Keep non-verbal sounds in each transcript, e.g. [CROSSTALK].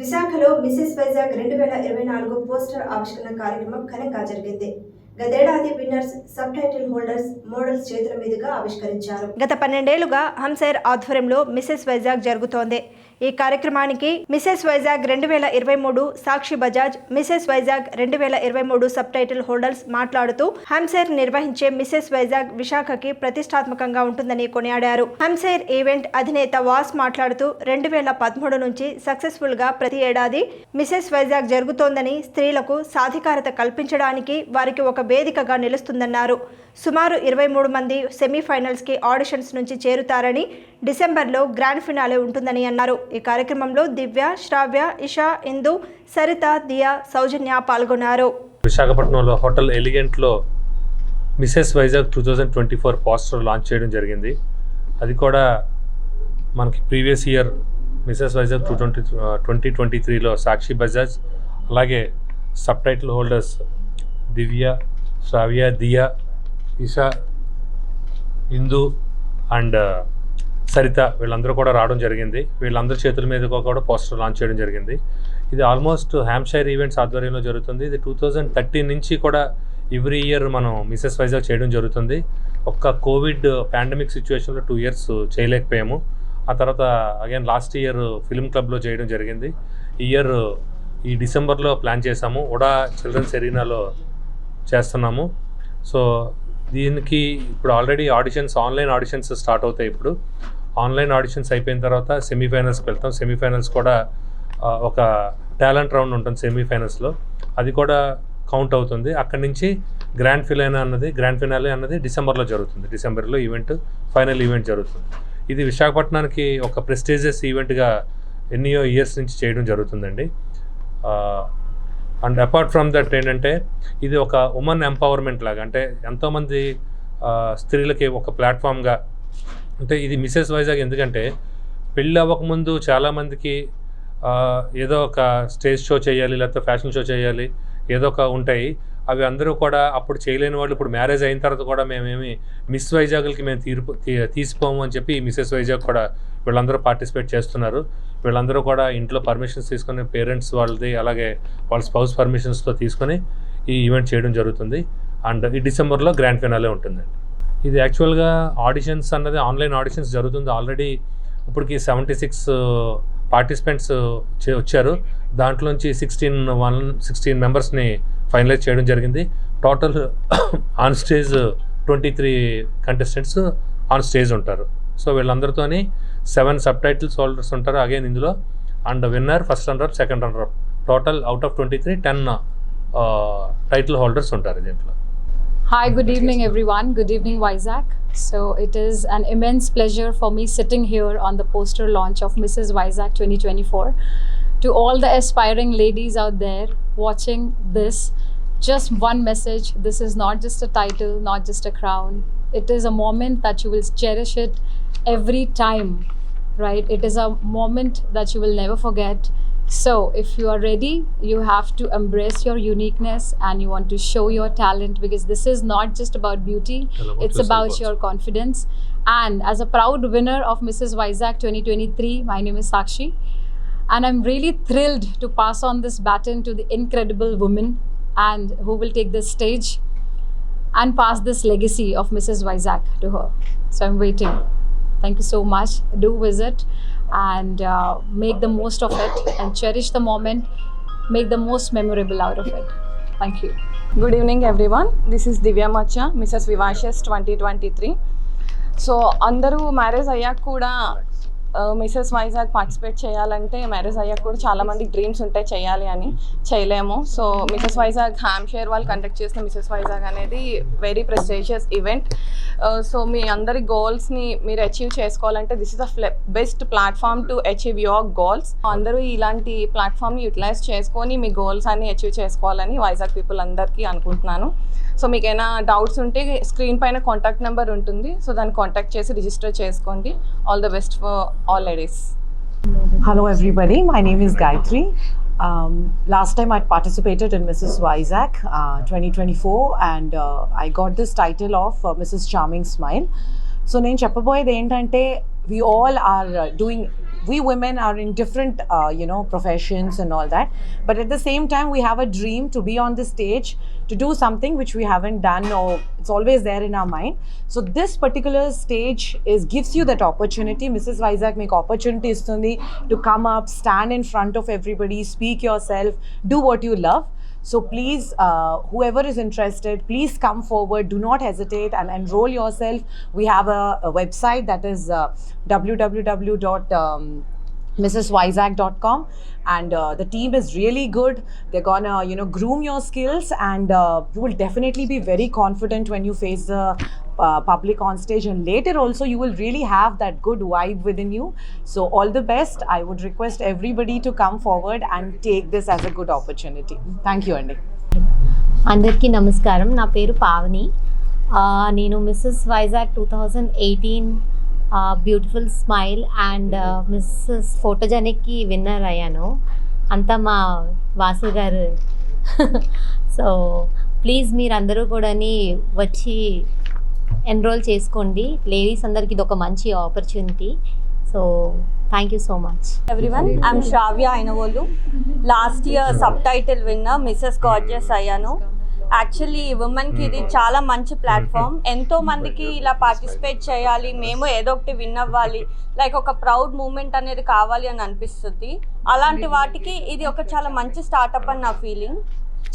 విశాఖలో మిసెస్ వైజాగ్ రెండు వేల ఇరవై నాలుగు పోస్టర్ ఆవిష్కరణ కార్యక్రమం ఘనంగా జరిగింది. గతేడాది winners sub title holders models చేతుల మీదుగా ఆవిష్కరించారు. గత పన్నెండేళ్ళుగా హంసైర్ ఆధ్వర్యంలో మిసెస్ వైజాగ్ జరుగుతోంది. ఈ కార్యక్రమానికి మిసెస్ వైజాగ్ రెండు వేల ఇరవై మూడు సాక్షి బజాజ్ మిసెస్ వైజాగ్ రెండు వేల ఇరవై మూడు సబ్ టైటిల్ హోల్డర్స్ మాట్లాడుతూ హంసేర్ నిర్వహించే మిసెస్ వైజాగ్ విశాఖకి ప్రతిష్టాత్మకంగా ఉంటుందని కొనియాడారు. హంసేర్ ఈవెంట్ అధినేత వాస్ మాట్లాడుతూ రెండు వేల పదమూడు నుంచి సక్సెస్ఫుల్గా ప్రతి ఏడాది మిసెస్ వైజాగ్ జరుగుతోందని స్త్రీలకు సాధికారత కల్పించడానికి వారికి ఒక వేదికగా నిలుస్తుందన్నారు. సుమారు ఇరవై మూడు మంది సెమీఫైనల్స్కి ఆడిషన్స్ నుంచి చేరుతారని డిసెంబర్లో గ్రాండ్ ఫినాలే ఉంటుందని అన్నారు. ఈ కార్యక్రమంలో దివ్య శ్రావ్య ఇషా ఇందు సరిత దియా సౌజన్య పాల్గొన్నారు. విశాఖపట్నంలో hotel ఎలిగెంట్లో Mrs Vizag two thousand twenty four poster launch చేయడం జరిగింది. అది కూడా మనకి previous year Mrs Vizag two twenty twenty twenty త్రీలో సాక్షి బజాజ్ అలాగే sub title holders Divya Sravya Diya Isha Indu and Saritha వీళ్ళందరూ కూడా రావడం జరిగింది. వీళ్ళందరి చేతుల మీద కూడా పోస్టర్ లాంచ్ చేయడం జరిగింది. ఇది ఆల్మోస్ట్ హ్యామ్షైర్ ఈవెంట్స్ ఆధ్వర్యంలో జరుగుతుంది. ఇది టూ థౌజండ్ థర్టీన్ నుంచి కూడా ఎవ్రీ ఇయర్ మనం మిసెస్ వైజాగ్ చేయడం జరుగుతుంది. ఒక్క కోవిడ్ పాండమిక్ సిచ్యువేషన్లో టూ ఇయర్స్ చేయలేకపోయాము. ఆ తర్వాత అగైన్ లాస్ట్ ఇయర్ ఫిల్మ్ క్లబ్లో చేయడం జరిగింది. ఈ ఇయర్ ఈ డిసెంబర్లో ప్లాన్ చేసాము ఉడా చిల్డ్రన్స్ ఎరీనాలో చేస్తున్నాము. సో దీనికి ఇప్పుడు already auditions online auditions start అవుతాయి ఇప్పుడు. ఆన్లైన్ ఆడిషన్స్ అయిపోయిన తర్వాత సెమీఫైనల్స్కి వెళ్తాం సెమీఫైనల్స్ కూడా ఒక టాలెంట్ రౌండ్ ఉంటుంది సెమీఫైనల్స్లో అది కూడా కౌంట్ అవుతుంది. అక్కడి నుంచి గ్రాండ్ ఫినాలే అన్నది గ్రాండ్ ఫినాలే అన్నది డిసెంబర్లో జరుగుతుంది. డిసెంబర్లో ఈవెంట్ ఫైనల్ ఈవెంట్ జరుగుతుంది. ఇది విశాఖపట్నానికి ఒక ప్రెస్టీజియస్ ఈవెంట్గా ఎన్నో ఇయర్స్ నుంచి చేయడం జరుగుతుందండి. అండ్ అపార్ట్ ఫ్రమ్ దట్ ఏంటంటే ఇది ఒక ఉమెన్ ఎంపవర్మెంట్ లాగా అంటే ఎంతోమంది స్త్రీలకి ఒక ప్లాట్ఫామ్గా అంటే ఇది మిసెస్ వైజాగ్ ఎందుకంటే పెళ్ళి అవ్వకముందు చాలామందికి ఏదో ఒక స్టేజ్ షో చేయాలి లేకపోతే ఫ్యాషన్ షో చేయాలి ఏదో ఒక ఉంటాయి. అవి అందరూ కూడా అప్పుడు చేయలేని వాళ్ళు ఇప్పుడు మ్యారేజ్ అయిన తర్వాత కూడా మేమేమి మిస్ వైజాగ్లకి మేము తీర్పు తీ- తీసిపోము అని చెప్పి మిస్సెస్ మిసెస్ వైజాగ్ కూడా వీళ్ళందరూ పార్టిసిపేట్ చేస్తున్నారు. వీళ్ళందరూ కూడా ఇంట్లో పర్మిషన్స్ తీసుకొని పేరెంట్స్ వాళ్ళది అలాగే వాళ్ళ స్పౌస్ పర్మిషన్స్తో తీసుకొని ఈ ఈవెంట్ చేయడం జరుగుతుంది. అండ్ ఈ డిసెంబర్లో గ్రాండ్ ఫినాలే ఉంటుందండి. ఇది యాక్చువల్గా ఆడిషన్స్ అన్నది ఆన్లైన్ ఆడిషన్స్ జరుగుతుంది. ఆల్రెడీ ఇప్పటికి సెవెంటీ సిక్స్ పార్టిసిపెంట్స్ వచ్చారు. దాంట్లోంచి సిక్స్టీన్ వన్ సిక్స్టీన్ మెంబర్స్ని ఫైనలైజ్ చేయడం జరిగింది. Total [COUGHS] on stage twenty three contestants on stage ఉంటారు. సో వీళ్ళందరితోని సెవెన్ సబ్ టైటిల్స్ హోల్డర్స్ ఉంటారు అగైన్ ఇందులో and winner first runner up second runner up total out of twenty three ten title holders ఉంటారు దీంట్లో Hi, good evening, everyone. Good evening, Vizag. So, it is an immense pleasure for me sitting here on the poster launch of Mrs. Vizag 2024. To all the aspiring ladies out there watching this, just one message this is not just a title, not just a crown. It is a moment that you will cherish it every time, right? It is a moment that you will never forget. So, if you are ready, you have to embrace your uniqueness and you want to show your talent because this is not just about beauty, about it's about your confidence. And as a proud winner of Mrs. Vizag 2023, my name is Sakshi. And I'm really thrilled to pass on this baton to the incredible woman and who will take this stage and pass this legacy of Mrs. Vizag to her. So I'm waiting. Thank you so much. Do visit and uh, make the most of it and cherish the moment. Make the most memorable out of it. Thank you. Good evening everyone this is Divya Macha Mrs vivacious twenty twenty three so అందరూ marriage అయ్యాక కూడా Mrs Vizag participate చేయాలంటే marriage అయ్యాక కూడా చాలామంది dreams ఉంటాయి చేయాలి అని చేయలేము. సో మిసెస్ వైజాగ్ హ్యామ్షేర్ వాళ్ళు కండక్ట్ చేసిన మిసెస్ వైజాగ్ అనేది వెరీ ప్రెస్టేషియస్ ఈవెంట్ సో మీ అందరి గోల్స్ని మీరు అచీవ్ చేసుకోవాలంటే this is the best platform to achieve your goals అందరూ ఇలాంటి ప్లాట్ఫామ్ని యూటిలైజ్ చేసుకొని మీ గోల్స్ అన్ని అచీవ్ చేసుకోవాలని వైజాగ్ పీపుల్ అందరికీ అనుకుంటున్నాను. సో మీకు డౌట్స్ ఉంటే స్క్రీన్ పైన కాంటాక్ట్ నెంబర్ ఉంటుంది. సో దాన్ని కాంటాక్ట్ చేసి రిజిస్టర్ చేసుకోండి. All the best for All ladies Hello, everybody. My name is Gayatri. Um, last time I participated in Mrs. Vizag uh, 2024, and uh, I got this title of uh, Mrs. Charming Smile. So నేను చెప్పబోయేది ఏంటంటే we all are doing we women are in different, uh, you know, professions and all that. But at the same time, we have a dream to be on the stage to do something which we haven't done or it's always there in our mind. So this particular stage is gives you that opportunity. Mrs. Vizag make opportunity to come up, stand in front of everybody, speak yourself, do what you love. So please, uh, whoever is interested, please come forward. Do not hesitate and enroll yourself. We have a, a website that is uh, www. Um, mrswisaac.com and uh, the team is really good they're gonna you know groom your skills and uh, you will definitely be very confident when you face the uh, public on stage and later also you will really have that good vibe within you so all the best i would request everybody to come forward and take this as a good opportunity thank you andy అందరికీ నమస్కారం నా పేరు పావని ఆ, నేను Mrs Vizag two thousand eighteen beautiful smile and Mrs ఫోటోజెనిక్కి winner అయ్యాను అంతా మా వాసు గారు సో ప్లీజ్ మీరందరూ కూడాని వచ్చి ఎన్రోల్ చేసుకోండి. లేడీస్ అందరికి ఇది ఒక మంచి opportunity so thank you so much everyone I'm Sravya Ainavolu last year sub title winner Mrs gorgeous అయ్యాను యాక్చువల్లీ ఉమెన్కి ఇది చాలా మంచి ప్లాట్ఫామ్ ఎంతో మందికి ఇలా పార్టిసిపేట్ చేయాలి మేము ఏదో ఒకటి విన్ అవ్వాలి లైక్ ఒక ప్రౌడ్ మూమెంట్ అనేది కావాలి అని అనిపిస్తుంది. అలాంటి వాటికి ఇది ఒక చాలా మంచి స్టార్టప్ అని నా ఫీలింగ్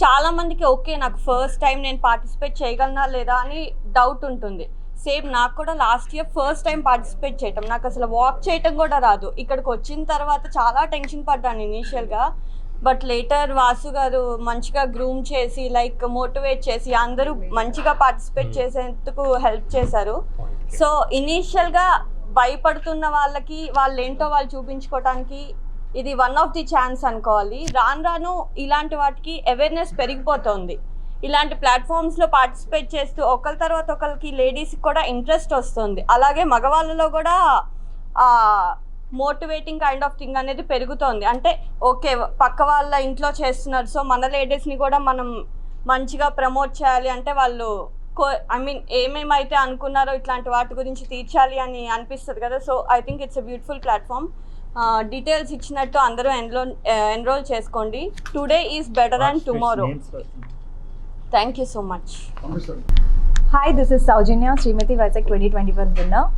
చాలా మందికి ఓకే నాకు ఫస్ట్ టైం నేను పార్టిసిపేట్ చేయగలనా లేదా అని డౌట్ ఉంటుంది. సేమ్ నాకు కూడా last year first time participate చేయటం. నాకు అసలు వాక్ చేయటం కూడా రాదు. ఇక్కడికి వచ్చిన తర్వాత చాలా టెన్షన్ పడ్డాను ఇనీషియల్గా బట్ లేటర్ వాసు గారు మంచిగా గ్రూమ్ చేసి లైక్ మోటివేట్ చేసి అందరూ మంచిగా పార్టిసిపేట్ చేసేందుకు హెల్ప్ చేశారు. సో ఇనీషియల్గా భయపడుతున్న వాళ్ళకి వాళ్ళు ఏంటో వాళ్ళు చూపించుకోవడానికి ఇది వన్ ఆఫ్ ది ఛాన్స్ అనుకోవాలి. రాను రాను ఇలాంటి వాటికి అవేర్నెస్ పెరిగిపోతుంది. ఇలాంటి ప్లాట్ఫామ్స్లో పార్టిసిపేట్ చేస్తూ ఒకరి తర్వాత ఒకరికి లేడీస్కి కూడా ఇంట్రెస్ట్ వస్తుంది. అలాగే మగవాళ్ళలో కూడా మోటివేటింగ్ కైండ్ ఆఫ్ థింగ్ అనేది పెరుగుతోంది. అంటే ఓకే పక్క వాళ్ళ ఇంట్లో చేస్తున్నారు. సో మన లేడీస్ని కూడా మనం మంచిగా ప్రమోట్ చేయాలి అంటే వాళ్ళు కో ఐ మీన్ ఏమేమైతే అనుకున్నారో ఇట్లాంటి వాటి గురించి తీర్చాలి అని అనిపిస్తుంది కదా. So I think it's a beautiful platform details ఇచ్చినట్టు అందరూ ఎన్రోల్ ఎన్రోల్ చేసుకోండి. Today is better than tomorrow thank you so much hi this is Soujanya Srimathi Vizag twenty twenty one winner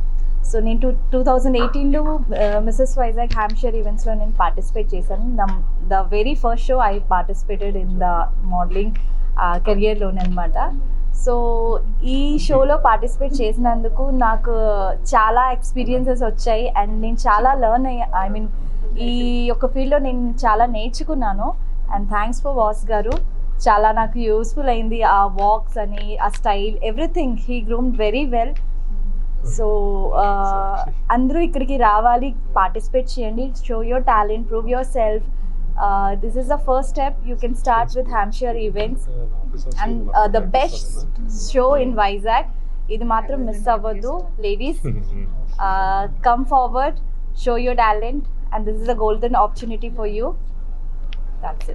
so నేను టూ టూ థౌజండ్ ఎయిటీన్లో Mrs Vizag హ్యామ్షైర్ ఈవెంట్స్లో నేను participate చేశాను. The the very first show I participated in the modelling కెరియర్లోనే అనమాట so ఈ షోలో participate చేసినందుకు నాకు చాలా ఎక్స్పీరియన్సెస్ వచ్చాయి అండ్ నేను చాలా లెర్న్ అయ్యా. ఐ మీన్ ఈ యొక్క ఫీల్డ్లో నేను చాలా నేర్చుకున్నాను అండ్ థ్యాంక్స్ ఫర్ వాస్ గారు. చాలా నాకు యూస్ఫుల్ అయింది ఆ వాక్స్ అని ఆ style everything he groom very well so అందరూ ఇక్కడికి రావాలి పార్టిసిపేట్ చేయండి. Show your talent prove your self this is the first step you can start with Hampshire events and the best show in Vizag ఇది మాత్రం miss అవ్వద్దు ladies [LAUGHS] come forward show your talent and this is the golden opportunity for you that's it